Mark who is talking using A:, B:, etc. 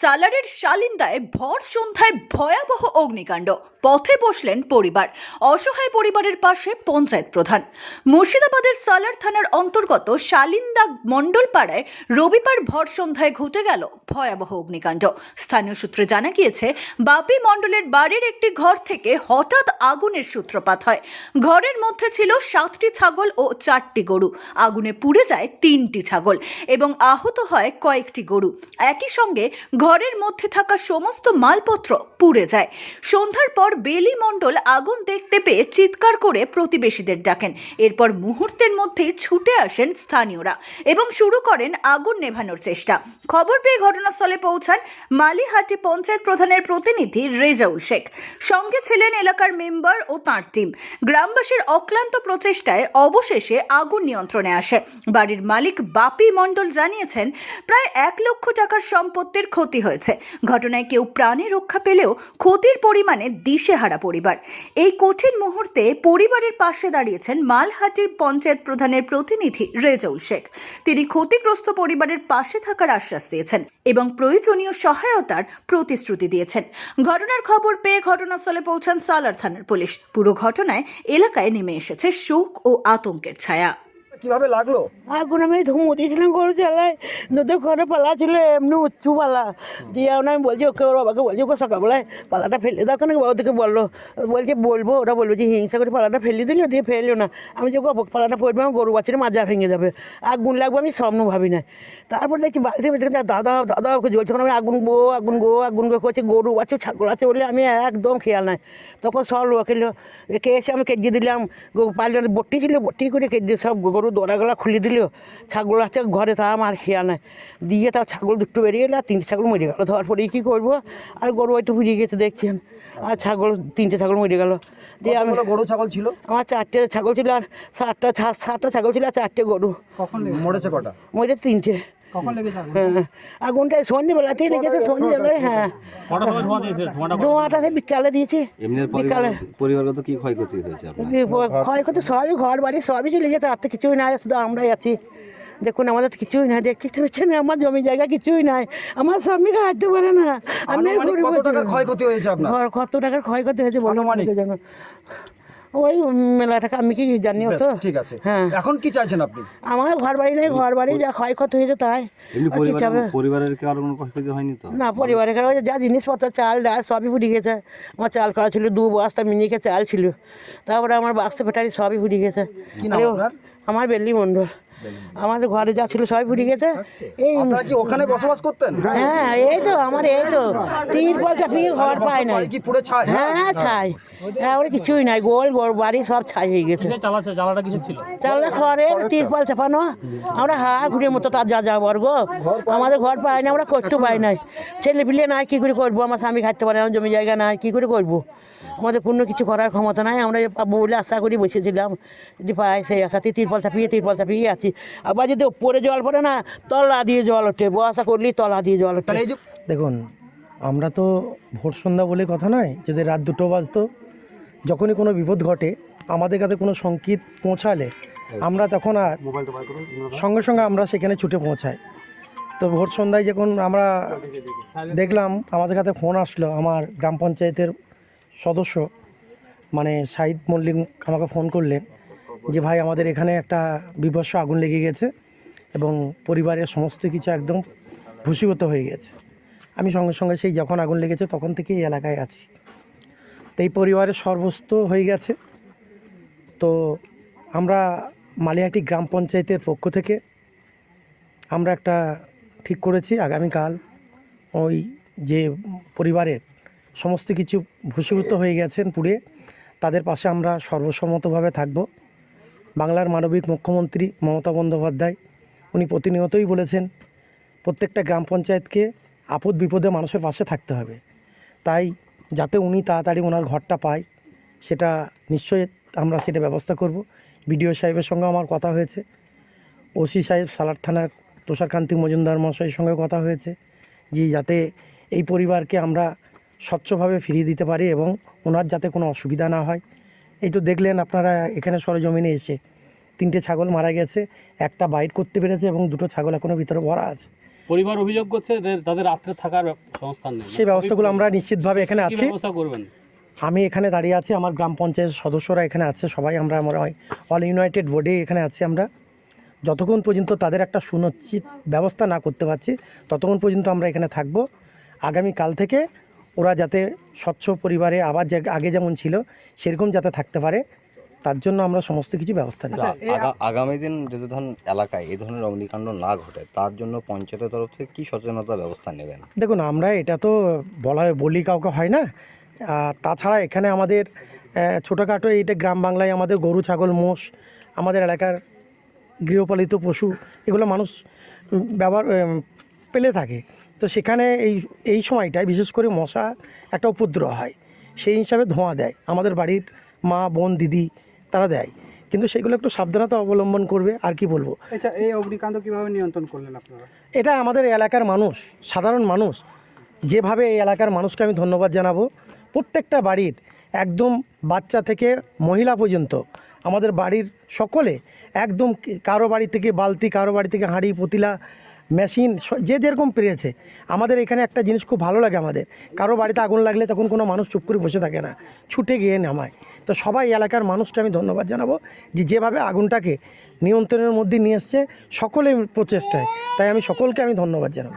A: সালারের শালিন্দায় ভর সন্ধ্যায় ভয়াবহ অগ্নিকাণ্ড। পথে বসলেন পরিবার। অসহায় পরিবারের পাশে পঞ্চায়েত প্রধান। মুর্শিদাবাদের সালার থানার অন্তর্গত শালিন্দা মণ্ডলপাড়ায় রবিবার ভর সন্ধ্যায় ঘটে গেল ভয়াবহ অগ্নিকাণ্ড। স্থানীয় সূত্রে জানা গিয়েছে, বাপি মণ্ডলের বাড়ির একটি ঘর থেকে হঠাৎ আগুনের সূত্রপাত হয়। ঘরের মধ্যে ছিল সাতটি ছাগল ও চারটি গরু। আগুনে পুড়ে যায় তিনটি ছাগল এবং আহত হয় কয়েকটি গরু। একই সঙ্গে ঘরের মধ্যে থাকা সমস্ত মালপত্র পুড়ে যায়। সন্ধ্যার পর বেলি মণ্ডল আগুন দেখতে পেয়ে চিৎকার করে প্রতিবেশীদের ডাকেন। এরপর মুহূর্তের মধ্যেই ছুটে আসেন স্থানীয়রা এবং শুরু করেন আগুন নেভানোর চেষ্টা। খবর পেয়ে ঘটনাস্থলে পৌঁছান মালিহাটি পঞ্চায়েত প্রধানের প্রতিনিধি রেজাউল শেখ। সঙ্গে ছিলেন এলাকার মেম্বার ও তাঁর টিম। গ্রামবাসীর অক্লান্ত প্রচেষ্টায় অবশেষে আগুন নিয়ন্ত্রণে আসে। বাড়ির মালিক বাপি মণ্ডল জানিয়েছেন, প্রায় এক লক্ষ টাকার সম্পত্তির ক্ষতি হয়েছে। ঘটনায় কেউ প্রাণে রক্ষা পেলেও ক্ষতির পরিমাণে দিশেহারা পরিবার। এই কঠিন মুহূর্তে পরিবারের পাশে দাঁড়িয়েছেন মালহাটি পঞ্চায়েত প্রধানের প্রতিনিধি রেজাউল শেখ। তিনি ক্ষতিগ্রস্ত পরিবারের পাশে থাকার আশ্বাস দিয়েছেন এবং প্রয়োজনীয় সহায়তার প্রতিশ্রুতি দিয়েছেন। ঘটনার খবর পেয়ে ঘটনাস্থলে পৌঁছান সালার থানার পুলিশ। পুরো ঘটনায় এলাকায় নেমে এসেছে শোক ও আতঙ্কের ছায়া।
B: কীভাবে লাগল?
C: আগুন আমি ধুমো দিয়েছিলাম গরু চালায় নদীর ঘরে পালা ছিল, এমনি উঁচু পালা। দিয়ে ওনা আমি বলছি, ওকে, ওর বাবাকে বলছি, ওকে সকালবেলায় পালাটা ফেলে দাও কেন? বাবা থেকে বলল, বলছে, বলব। ওরা বলল যে, হিংসা করে পালাটা ফেলে দিল দিয়ে ফেলল না। আমি যে পালাটা পড়বে, আমার গরু বাচ্চাটা মাজা ভেঙে যাবে। আগুন লাগবে আমি স্বপ্ন ভাবি না। তারপর দেখছি বাড়িতে বেঁচে দাদা দাদা ওকে জ্বলছে আমি আগুন গো আগুন গো আগুন গো করছে, গরু আছে ছাগল আছে বলে আমি একদম খেয়াল নাই। তখন সব লোক এলো, একে এসে আমি কেজি দিলাম পালিয়ে বটি ছিল বটি করে কেজি সব গরু দোড়াগুলা খুলে দিল। ছাগল আছে ঘরে তা আমার খেয়া নেয় দিয়ে তার ছাগল দুটো বেরিয়ে গেলো আর তিনটে ছাগল মরে গেলো। ধর পরে কী করব? আর গরু হয়তো ফুরিয়ে গেছে দেখছেন? আর ছাগল তিনটে ছাগল মরে গেলো। দিয়ে আমি
B: গরু ছাগল ছিল?
C: আমার চারটে ছাগল ছিল আর সাতটা সাতটা ছাগল ছিল আর চারটে গরু।
B: কখন মরেছে কটা?
C: মরে তিনটে। আগুনটা সন্ধ্যেবেলাতেই লেগেছে সন্ধ্যেবেলায় হ্যাঁ। ধোঁয়াটা সে বিকালে দিয়েছি। বিকালে।
D: পরিবারগত কি ক্ষয়ক্ষতি হয়েছে
C: ক্ষয়ক্ষতি সবই ঘর বাড়ি সবই চলে গেছে আর তো কিছুই নাই শুধু আমরাই আছি। দেখুন আমাদের তো কিছুই নাই দেখতে পাচ্ছেন আমার জমি জায়গা কিছুই নাই আমার স্বামীকে হাঁটতে পারে না। আমি
B: কত টাকার ক্ষয়ক্ষতি হয়েছে আপনার?
C: কত টাকার ক্ষয়ক্ষতি হয়েছে বলো
B: আনুমানিক?
C: ওই মেলাটাকে আমি কি জানি তো
B: ঠিক আছে।
C: হ্যাঁ।
B: এখন কি চাইছেন আপনি?
C: আমার ঘর বাড়ি নেই ঘর বাড়ি যা ক্ষয়ক্ষতি হয়েছে তাই?
D: পরিবারের কারও কোনো ক্ষয়ক্ষতি হয়নি তো?
C: না পরিবারের কারণে যা জিনিসপত্র চাল ডাল সবই ফুটে গেছে। আমার চাল করা ছিল দু বস্তা মিনিকে চাল ছিল। তারপরে আমার বাক্স ফেটারি সবই ফুটে গেছে? আমার বেল্লি মণ্ডল। আমাদের ঘরে যা ছিল সবাই ফুটে গেছে। এই
B: আপনারা কি ওখানে বসবাস করতেন?
C: হ্যাঁ এই তো আমার এই তো। তিন পর চাপিয়ে ঘর পায় না
B: কি পুড়ে ছাই?
C: হ্যাঁ ছাই। হ্যাঁ ওরা কিছুই নাই গোল গোল বাড়ি সব ছাই হয়ে গেছে। চালটা ঘরে তিরপাল চাপানো আমরা হা ঘুরে মতো তার যা যা বর্গ আমাদের ঘর পাই না আমরা করতে পাই নাই। ছেলে পিলে নাই কী করে করব? আমার স্বামী খাইতে পারে না জমি জায়গা নাই কী করে করব? আমাদের পূর্ণ কিছু করার ক্ষমতা নাই। আমরা পাবো বলে আশা করি বসেছিলাম। যদি পাই সেই আশাতে তিরপাল চাপিয়ে তিরপাল চাপিয়ে আছি। আবার যদি ওপরে জল পড়ে না তলা দিয়ে জল ওঠে। বসা করলেই তলা দিয়ে জল ওঠে।
E: দেখুন আমরা তো ভোর সন্ধ্যা বলে কথা নয় যদি রাত দুটো বাজতো যখনই কোনো বিপদ ঘটে আমাদের কাছে কোনো সংকেত পৌঁছালে আমরা তখন আর সঙ্গে সঙ্গে আমরা সেখানে ছুটে পৌঁছাই। তো ভোর সন্ধ্যায় যখন আমরা দেখলাম আমাদের কাছে ফোন আসলো আমার গ্রাম পঞ্চায়েতের সদস্য মানে সাইদ মল্লিক আমাকে ফোন করলেন। যে ভাই আমাদের এখানে একটা বিভৎস আগুন লেগে গেছে এবং পরিবারের সমস্ত কিছু একদম ভূষীভূত হয়ে গেছে। আমি সঙ্গে সঙ্গে সেই যখন আগুন লেগেছে তখন থেকেই এই এলাকায় আছি। তো এই পরিবারের সর্বস্ত হয়ে গেছে। তো আমরা মালিয়াটি গ্রাম পঞ্চায়েতের পক্ষ থেকে আমরা একটা ঠিক করেছি আগামীকাল ওই যে পরিবারের সমস্ত কিছু ভূষীভূত হয়ে গেছেন পুড়ে, তাদের পাশে আমরা সর্বসম্মতভাবে থাকব। বাংলার মানবিক মুখ্যমন্ত্রী মমতা বন্দ্যোপাধ্যায়, উনি প্রতিনিয়তই বলেছেন, প্রত্যেকটা গ্রাম পঞ্চায়েতকে আপদ বিপদে মানুষের পাশে থাকতে হবে। তাই যাতে উনি তাড়াতাড়ি ওনার ঘরটা পায়, সেটা নিশ্চয়ই আমরা সেটা ব্যবস্থা করব। বিডিও সাহেবের সঙ্গে আমার কথা হয়েছে। ওসি সাহেব সালার থানার তুষারকান্তি মজুমদার মহাশয়ের সঙ্গে কথা হয়েছে যে যাতে এই পরিবারকে আমরা স্বচ্ছভাবে ফিরিয়ে দিতে পারি এবং ওনার যাতে কোনো অসুবিধা না হয়। এই তো দেখলেন আপনারা এখানে সরজমিনে এসে তিনটে ছাগল মারা গেছে একটা বাইট করতে পেরেছে এবং দুটো ছাগল এখনও ভিতরে ভরা আছে।
F: পরিবার অভিযোগ করছে যে তাদের রাত্রে থাকার সংস্থান নেই।
E: সেই ব্যবস্থাগুলো আমরা নিশ্চিতভাবে এখানে আছি।
F: ব্যবস্থা করবেন?
E: আমি এখানে দাঁড়িয়ে আছি আমার গ্রাম পঞ্চায়েত সদস্যরা এখানে আছে সবাই আমরা আমরা অল ইউনাইটেড বোর্ডে এখানে আছি আমরা। যতক্ষণ পর্যন্ত তাদের একটা সুনিশ্চিত ব্যবস্থা না করতে পারছি ততক্ষণ পর্যন্ত আমরা এখানে থাকব। আগামী কাল থেকে ওরা যাতে স্বচ্ছ পরিবারে আবার যে আগে যেমন ছিল সেরকম যাতে থাকতে পারে তার জন্য আমরা সমস্ত কিছু ব্যবস্থা নিই।
D: আগা- আগামী দিন যদি ধরুন এলাকায় এই ধরনের অগ্নিকাণ্ড না ঘটে তার জন্য পঞ্চায়েতের তরফ থেকে কী সচেতনতা ব্যবস্থা নেবেন?
E: দেখুন আমরা এটা তো বলা বলি কাউকে হয় না। তাছাড়া এখানে আমাদের ছোটোখাটো এইটা গ্রাম বাংলায় আমাদের গরু ছাগল মোষ আমাদের এলাকার গৃহপালিত পশু এগুলো মানুষ ব্যবহার পেলে থাকে। তো সেখানে এই এই সময়টায় বিশেষ করে মশা একটা উপদ্রব হয়। সেই হিসাবে ধোঁয়া দেয়। আমাদের বাড়ির মা বোন দিদি তারা দেয়। কিন্তু সেগুলো একটু সাবধানতা অবলম্বন করবে আর কি বলব?
B: আচ্ছা এই অগ্নিকাণ্ড কীভাবে নিয়ন্ত্রণ করলেন আপনারা?
E: এটা আমাদের এলাকার মানুষ সাধারণ মানুষ। যেভাবে এই এলাকার মানুষকে আমি ধন্যবাদ জানাব প্রত্যেকটা বাড়ির একদম বাচ্চা থেকে মহিলা পর্যন্ত আমাদের বাড়ির সকলে একদম কারও বাড়ি থেকে বালতি কারও বাড়ি থেকে হাঁড়ি পতিলা মেশিন যে যেরকম পেরেছে। আমাদের এখানে একটা জিনিস খুব ভালো লাগে আমাদের। কারও বাড়িতে আগুন লাগলে তখন কোনো মানুষ চুপ করে বসে থাকে না। ছুটে গিয়ে নামায়। তো সবাই এলাকার মানুষকে আমি ধন্যবাদ জানাব যে যেভাবে আগুনটাকে নিয়ন্ত্রণের মধ্যে নিয়ে এসছে সকলে প্রচেষ্টায়। তাই আমি সকলকে আমি ধন্যবাদ জানাব।